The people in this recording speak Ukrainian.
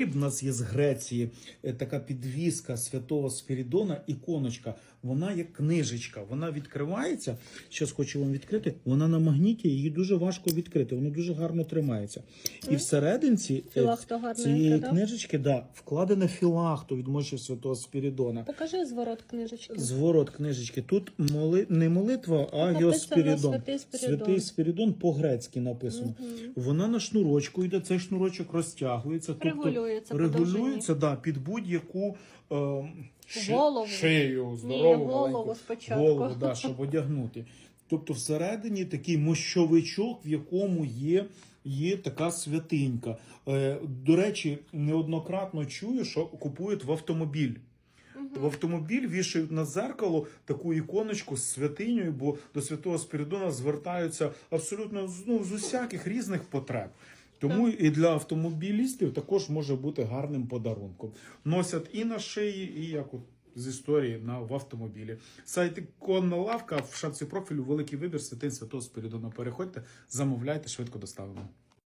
У нас є з Греції е, така підвіска святого Спірідона, іконочка. Вона як книжечка. Вона відкривається. Зараз хочу вам відкрити. Вона на магніті, її дуже важко відкрити. Воно дуже гарно тримається. І всерединці е, цієї книжечки да, вкладене філахто від мощі святого Спірідона. Покажи зворот книжечки. Зворот книжечки. Тут моли... не молитва, а. «Святий Спірідон». Святий Спірідон по-грецьки написано. Вона на шнурочку йде, цей шнурочок розтягується. Регулюється регулюється да, під будь-яку е, Голову. шию, Ні, здорову голову маленьку. спочатку. Голову, да, щоб одягнути. Тобто всередині такий мощовичок, в якому є, є така святинька. Е, до речі, неоднократно чую, що купують в автомобіль. В автомобіль вішають на зеркало таку іконочку з святинею, бо до святого Спіридона звертаються абсолютно ну, з усяких різних потреб. Тому і для автомобілістів також може бути гарним подарунком. Носять і на шиї, і як от з історії на в автомобілі. Сайт іконна лавка в шапці профілю великий вибір святин святого Спіридона. Переходьте, замовляйте, швидко доставимо.